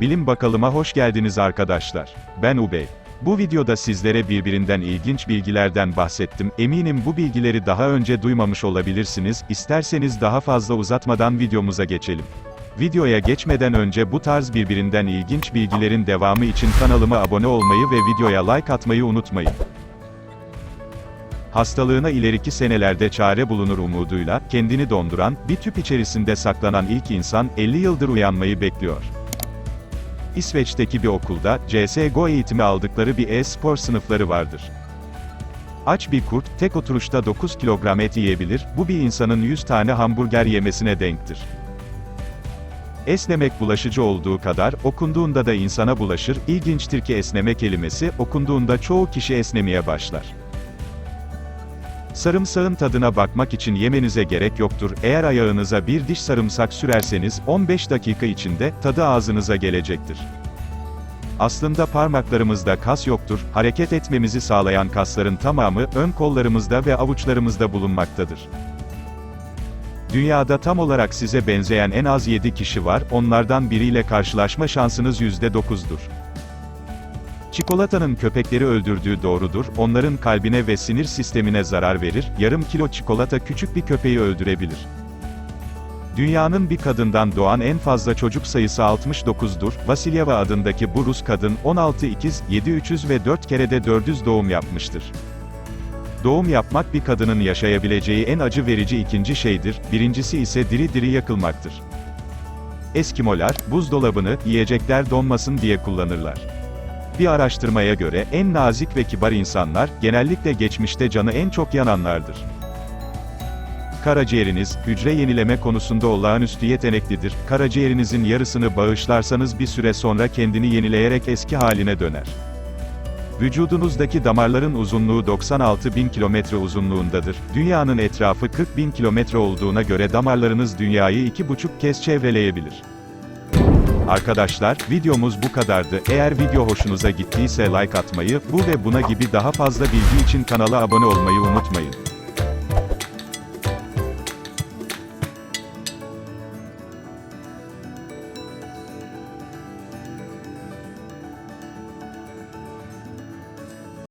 Bilim bakalıma hoş geldiniz arkadaşlar. Ben Ubey. Bu videoda sizlere birbirinden ilginç bilgilerden bahsettim. Eminim bu bilgileri daha önce duymamış olabilirsiniz. İsterseniz daha fazla uzatmadan videomuza geçelim. Videoya geçmeden önce bu tarz birbirinden ilginç bilgilerin devamı için kanalıma abone olmayı ve videoya like atmayı unutmayın. Hastalığına ileriki senelerde çare bulunur umuduyla, kendini donduran, bir tüp içerisinde saklanan ilk insan, 50 yıldır uyanmayı bekliyor. İsveç'teki bir okulda, CSGO eğitimi aldıkları bir e-spor sınıfları vardır. Aç bir kurt, tek oturuşta 9 kilogram et yiyebilir, bu bir insanın 100 tane hamburger yemesine denktir. Esnemek bulaşıcı olduğu kadar, okunduğunda da insana bulaşır, İlginçtir ki esneme kelimesi, okunduğunda çoğu kişi esnemeye başlar. Sarımsağın tadına bakmak için yemenize gerek yoktur. Eğer ayağınıza bir diş sarımsak sürerseniz, 15 dakika içinde, tadı ağzınıza gelecektir. Aslında parmaklarımızda kas yoktur, hareket etmemizi sağlayan kasların tamamı, ön kollarımızda ve avuçlarımızda bulunmaktadır. Dünyada tam olarak size benzeyen en az 7 kişi var, onlardan biriyle karşılaşma şansınız %9'dur. Çikolatanın köpekleri öldürdüğü doğrudur, onların kalbine ve sinir sistemine zarar verir, yarım kilo çikolata küçük bir köpeği öldürebilir. Dünyanın bir kadından doğan en fazla çocuk sayısı 69'dur, Vasilyeva adındaki bu Rus kadın, 16 ikiz, 7 300 ve 4 kerede 400 doğum yapmıştır. Doğum yapmak bir kadının yaşayabileceği en acı verici ikinci şeydir, birincisi ise diri diri yakılmaktır. Eskimolar, buzdolabını, yiyecekler donmasın diye kullanırlar. Bir araştırmaya göre, en nazik ve kibar insanlar, genellikle geçmişte canı en çok yananlardır. Karaciğeriniz, hücre yenileme konusunda olağanüstü yeteneklidir. Karaciğerinizin yarısını bağışlarsanız bir süre sonra kendini yenileyerek eski haline döner. Vücudunuzdaki damarların uzunluğu 96 bin kilometre uzunluğundadır. Dünyanın etrafı 40 bin kilometre olduğuna göre damarlarınız dünyayı iki buçuk kez çevreleyebilir. Arkadaşlar, videomuz bu kadardı. Eğer video hoşunuza gittiyse like atmayı, bu ve buna gibi daha fazla bilgi için kanala abone olmayı unutmayın.